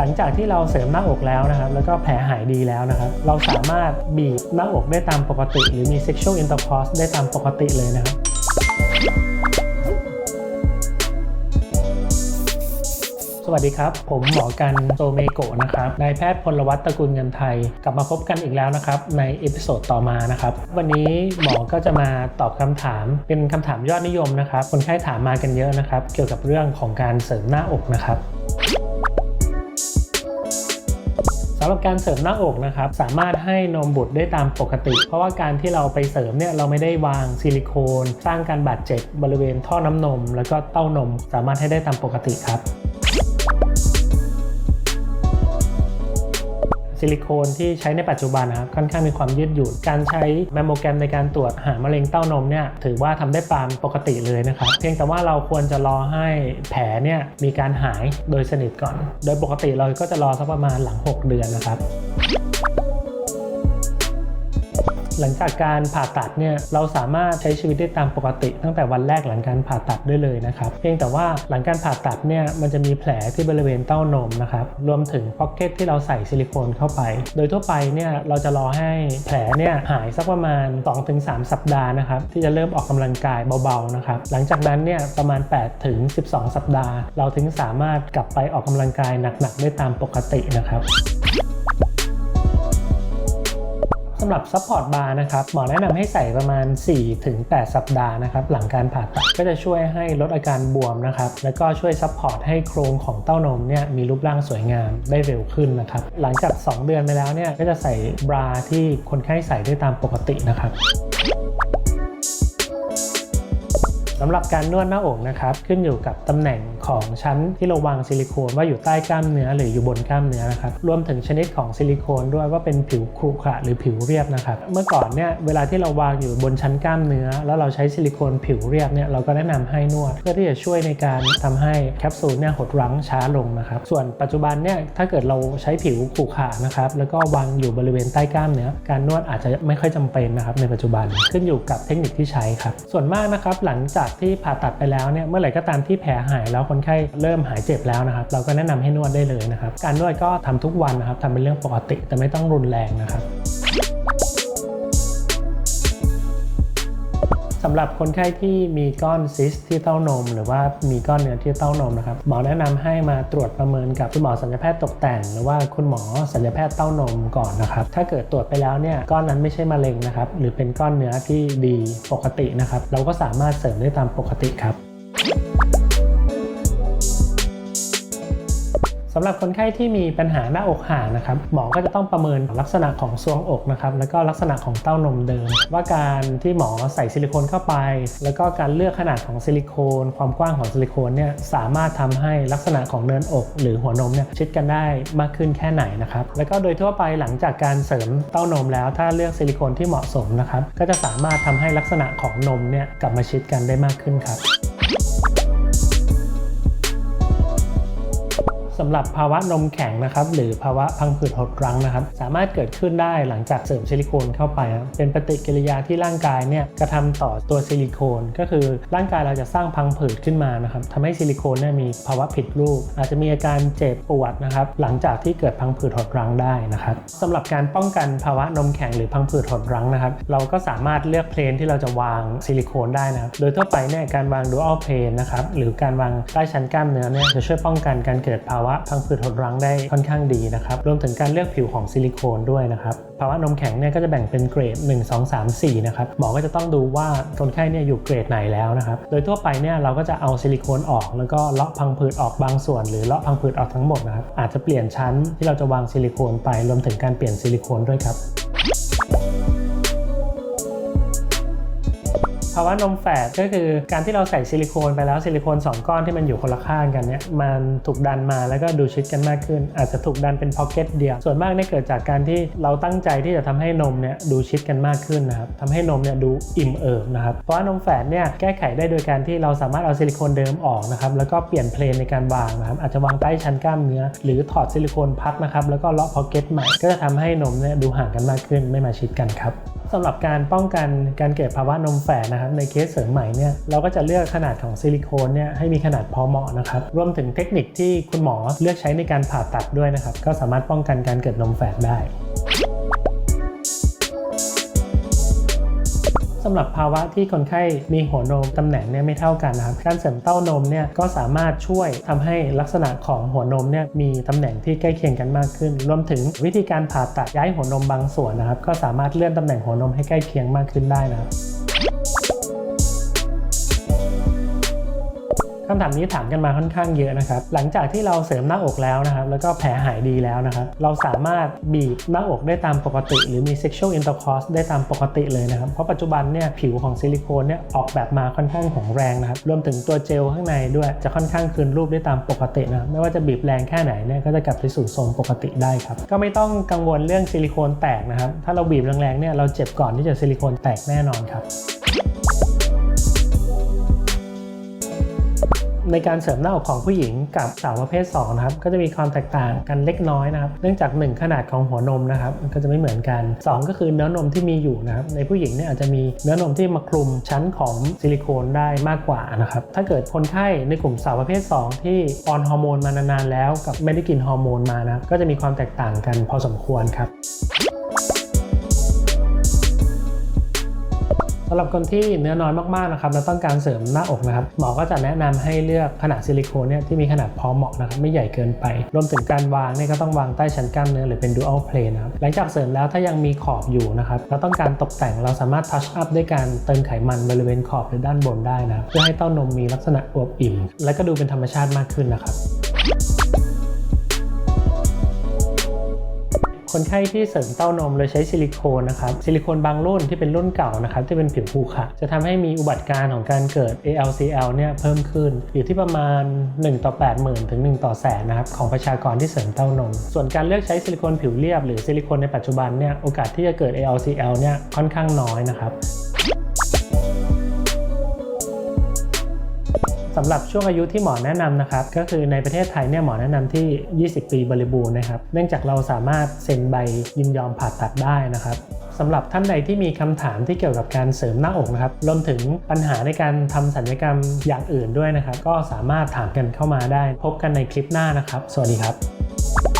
หลังจากที่เราเสริมหน้าอกแล้วนะครับ แล้วก็แผลหายดีแล้วนะครับ เราสามารถบีบหน้าอกได้ตามปกติ หรือมี sexual intercourse ได้ตามปกติเลยนะครับสวัสดีครับ ผมหมอกันโตเมโกะนะครับนายแพทย์พลวัตตระกูลเงินไทย กลับมาพบกันอีกแล้วนะครับ ในเอพิโซดต่อมานะครับ วันนี้หมอก็จะมาตอบคำถาม เป็นคำถามยอดนิยมนะครับ คนไข้ถามมากันเยอะนะครับ เกี่ยวกับเรื่องของการเสริมหน้าอกนะครับ สำหรับการเสริมหน้าอกนะครับสามารถให้นมบุตรได้ตามปกติ เพราะว่าการที่เราไปเสริมเนี่ยเราไม่ได้วางซิลิโคน สร้างการบาดเจ็บบริเวณท่อน้ำนม แล้วก็เต้านมสามารถให้ได้ตามปกติครับ ซิลิโคนที่ใช้ในปัจจุบันนะครับค่อนข้างมีความยืดหยุ่นการใช้แมมโมแกรมในการตรวจหามะเร็งเต้านมเนี่ยถือว่าทำได้ตามปกติเลยนะครับเพียงแต่ว่าเราควรจะรอให้แผลเนี่ยมีการหายโดยสนิทก่อน โดยปกติเราก็จะรอสักประมาณหลัง 6 เดือนนะครับ หลังจากการผ่าตัดเนี่ยเราสามารถใช้ชีวิตได้ตามปกติ ตั้งแต่วันแรกหลังการผ่าตัดได้เลยนะครับ เพียงแต่ว่าหลังการผ่าตัดเนี่ยมันจะมีแผลที่บริเวณเต้านมนะครับรวมถึงพ็อกเก็ตที่เราใส่ซิลิโคนเข้าไป โดยทั่วไปเนี่ยเราจะรอให้แผลเนี่ยหายสักประมาณ 2-3 สัปดาห์นะครับที่จะเริ่มออกกำลังกายเบาๆนะครับหลังจากนั้นเนี่ยประมาณ8-12 สัปดาห์ เราถึงสามารถกลับไปออกกำลังกายหนักๆได้ตามปกตินะครับ สำหรับซัพพอร์ตบาร์นะครับหมอแนะนำให้ใส่ประมาณ 4-8 สัปดาห์นะครับหลังการผ่าตัดก็จะช่วยให้ลดอาการบวมนะครับแล้วก็ช่วยซัพพอร์ตให้โครงของเต้านมเนี่ยมีรูปร่างสวยงามได้เร็วขึ้นนะครับหลังจาก 2 เดือนไปแล้วเนี่ยก็จะใส่บราที่คนไข้ใส่ได้ตามปกตินะครับ สำหรับการนวดหน้าอกนะครับขึ้นอยู่กับตำแหน่งของชั้นที่เราวางซิลิโคนว่าอยู่ใต้กล้ามเนื้อหรืออยู่บนกล้ามเนื้อนะครับรวมถึงชนิดของซิลิโคนด้วยว่าเป็นผิวขรุขระหรือผิวเรียบนะครับเมื่อก่อนเนี่ยเวลาที่เราวางอยู่บนชั้นกล้ามเนื้อ แล้วเราใช้ซิลิโคนผิวเรียบเนี่ยเราก็แนะนำให้นวด เพื่อที่จะช่วยในการทำให้แคปซูลเนี่ยหดรั้งช้าลงนะครับส่วนปัจจุบันเนี่ยถ้าเกิดเราใช้ผิวขรุขระนะครับแล้วก็วางอยู่บริเวณใต้กล้ามเนื้อการนวดอาจจะไม่ค่อยจำเป็นนะครับในปัจจุบันขึ้นอยู่กับเทคนิคที่ใช้ครับส่วนมากนะครับหลังจากที่ผ่าตัดไปแล้วเนี่ยเมื่อไหร่ก็ตามที่แผลหายแล้วคนไข้เริ่มหายเจ็บแล้วนะครับเราก็แนะนำให้นวดได้เลยนะครับการนวดก็ทำทุกวันนะครับทำเป็นเรื่องปกติแต่ไม่ต้องรุนแรงนะครับ สำหรับคนไข้ที่มีก้อนซิสที่เต้านม หรือว่ามีก้อนเนื้อที่เต้านมนะครับหมอแนะนำให้มาตรวจประเมินกับคุณหมอสัญญแพทย์ตกแต่ง หรือว่าคุณหมอสัญญแพทย์เต้านมก่อนนะครับถ้าเกิดตรวจไปแล้วเนี่ยก้อนนั้นไม่ใช่มะเร็งนะครับหรือเป็นก้อนเนื้อที่ดีปกตินะครับเราก็สามารถเสริมได้ตามปกติครับำหรับคนไข้ที่มีปัญหาหน้าอกห่างนะครับหมอก็จะต้องประเมินลักษณะของทรวงอกนะครับแล้วก็ลักษณะของเต้านมเดิม ว่าการที่หมอใส่ซิลิโคนเข้าไป แล้วก็การเลือกขนาดของซิลิโคน ความกว้างของซิลิโคนเนี่ยสามารถทำให้ลักษณะของเนินอก หรือหัวนมเนี่ยชิดกันได้มากขึ้นแค่ไหนนะครับแล้วก็โดยทั่วไปหลังจากการเสริมเต้านมแล้ว ถ้าเลือกซิลิโคนที่เหมาะสมนะครับก็จะสามารถทำให้ลักษณะของนมเนี่ยกลับมาชิดกันได้มากขึ้นครับ สำหรับภาวะนมแข็งนะครับหรือภาวะพังผืดหดรั้งนะครับ สามารถเกิดขึ้นได้หลังจากเสริมซิลิโคนเข้าไป เป็นปฏิกิริยาที่ร่างกายเนี่ยกระทำต่อตัวซิลิโคน ก็คือร่างกายเราจะสร้างพังผืดขึ้นมานะครับทำให้ซิลิโคนเนี่ยมีภาวะผิดรูป อาจจะมีอาการเจ็บปวดนะครับ หลังจากที่เกิดพังผืดหดรั้งได้นะครับสำหรับการป้องกันภาวะนมแข็งหรือพังผืดหดรั้งนะครับ เราก็สามารถเลือกเพลนที่เราจะวางซิลิโคนได้นะครับโดยทั่วไปเนี่ยการวางดูอัลเพลนนะครับหรือการวางใต้ชั้นกล้ามเนื้อเนี่ยจะช่วยป้องกันการเกิดภาวะาวะพังผืดหดรั้งได้ค่อนข้างดีนะครับรวมถึงการเลือกผิวของซิลิโคนด้วยนะครับภาวะนมแข็งเนี่ยก็จะแบ่งเป็นเกรด 1 2 3 4 นะครับหมอก็จะต้องดูว่าคนไข้เนี่ยอยู่เกรดไหนแล้วนะครับโดยทั่วไปเนี่ยเราก็จะเอาซิลิโคนออก แล้วก็เลาะพังผืดออกบางส่วน หรือเลาะพังผืดออกทั้งหมดนะครับอาจจะเปลี่ยนชั้นที่เราจะวางซิลิโคนไปรวมถึงการเปลี่ยนซิลิโคนด้วยครับ ภาวะนมแฝดก็คือการที่เราใส่ซิลิโคนไปแล้วซิลิโคน2 ก้อนที่มันอยู่คนละข้างกันเนี่ยมันถูกดันมาแล้วก็ดูชิดกันมากขึ้น อาจจะถูกดันเป็นพ็อกเก็ตเดียว ส่วนมากเนี่ยเกิดจากการที่เราตั้งใจที่จะทำให้นมเนี่ยดูชิดกันมากขึ้นนะครับทำให้นมเนี่ยดูอิ่มเอิบนะครับเพราะว่านมแฝดเนี่ยแก้ไขได้โดยการที่เราสามารถเอาซิลิโคนเดิมออกนะครับแล้วก็เปลี่ยนเพลนในการวางนะครับอาจจะวางใต้ชั้นกล้ามเนื้อ หรือถอดซิลิโคนพักนะครับแล้วก็เลาะพ็อกเก็ตใหม่ก็จะทำให้นมเนี่ยดูห่างกันมากขึ้นไม่มาชิดกันครับ สำหรับการป้องกันการเกิดภาวะนมแฝดนะครับในเคสเสริมใหม่เนี่ยเราก็จะเลือกขนาดของซิลิโคนเนี่ยให้มีขนาดพอเหมาะนะครับรวมถึงเทคนิคที่คุณหมอเลือกใช้ในการผ่าตัดด้วยนะครับก็สามารถป้องกันการเกิดนมแฝดได้ สำหรับภาวะที่คนไข้มีหัวนมตำแหน่งเนี่ยไม่เท่ากันนะครับการเสริมเต้านมเนี่ยก็สามารถช่วยทำให้ลักษณะของหัวนมเนี่ยมีตำแหน่งที่ใกล้เคียงกันมากขึ้น รวมถึงวิธีการผ่าตัดย้ายหัวนมบางส่วนนะครับ ก็สามารถเลื่อนตำแหน่งหัวนมให้ใกล้เคียงมากขึ้นได้นะครับ คำถามนี้ถามกันมาค่อนข้างเยอะนะครับ หลังจากที่เราเสริมหน้าอกแล้วนะครับ แล้วก็แผลหายดีแล้วนะครับ เราสามารถบีบหน้าอกได้ตามปกติ หรือมี sexual intercourse ได้ตามปกติเลยนะครับ เพราะปัจจุบันเนี่ยผิวของซิลิโคนเนี่ยออกแบบมาค่อนข้างแข็งแรงนะครับ รวมถึงตัวเจลข้างในด้วยจะค่อนข้างคืนรูปได้ตามปกตินะไม่ว่าจะบีบแรงแค่ไหนเนี่ยก็จะกลับไปสู่ทรงปกติได้ครับ ก็ไม่ต้องกังวลเรื่องซิลิโคนแตกนะครับ ถ้าเราบีบแรงๆเนี่ยเราเจ็บก่อนที่จะซิลิโคนแตกแน่นอนครับ ในการเสริมหน้าอกของผู้หญิงกับสาวประเภท2นะครับก็จะมีความแตกต่างกันเล็กน้อยนะครับเนื่องจาก 1 ขนาดของหัวนมนะครับมันก็จะไม่เหมือนกัน 2 ก็คือเนื้อนมที่มีอยู่นะครับในผู้หญิงเนี่ยอาจจะมีเนื้อนมที่มาคลุมชั้นของซิลิโคนได้มากกว่านะครับถ้าเกิดคนไข้ในกลุ่มสาวประเภท 2 ที่ออนฮอร์โมนมานานๆแล้วกับไม่ได้กินฮอร์โมนมานะครับก็จะมีความแตกต่างกันพอสมควรครับ สำหรับคนที่เนื้อน้อยมากๆนะครับแล้วต้องการเสริมหน้าอกนะครับหมอก็จะแนะนำให้เลือกขนาดซิลิโคนเนี่ยที่มีขนาดพอเหมาะนะครับไม่ใหญ่เกินไป รวมถึงการวางเนี่ยก็ต้องวางใต้ชั้นกล้ามเนื้อหรือเป็น dual plane นะครับหลังจากเสริมแล้วถ้ายังมีขอบอยู่นะครับแล้วต้องการตกแต่งเราสามารถ touch up ด้วยการเติมไขมันบริเวณขอบหรือด้านบนได้นะเพื่อให้เต้านมมีลักษณะอวบอิ่ม และก็ดูเป็นธรรมชาติมากขึ้นนะครับ คนไข้ที่เสริมเต้านมโดยใช้ซิลิโคนนะครับซิลิโคนบางรุ่นที่เป็นรุ่นเก่านะครับที่เป็นผิวผูกขาดจะทำให้มีอุบัติการณ์ของการเกิด ALCL เนี่ยเพิ่มขึ้น อยู่ที่ประมาณ 1 ต่อ 80,000ถึง 1 ต่อแสนนะครับของประชากรที่เสริมเต้านม ส่วนการเลือกใช้ซิลิโคนผิวเรียบ หรือซิลิโคนในปัจจุบันเนี่ยโอกาสที่จะเกิด ALCL เนี่ยค่อนข้างน้อยนะครับ สำหรับช่วงอายุที่หมอแนะนำนะครับก็คือในประเทศไทยเนี่ยหมอแนะนำที่ 20 ปีบริบูรณ์นะครับเนื่องจากเราสามารถเซ็นใบยินยอมผ่าตัดได้นะครับสำหรับท่านใดที่มีคำถามที่เกี่ยวกับการเสริมหน้าอกนะครับรวมถึงปัญหาในการทำศัลยกรรมอย่างอื่นด้วยนะครับ ก็สามารถถามกันเข้ามาได้ พบกันในคลิปหน้านะครับ สวัสดีครับ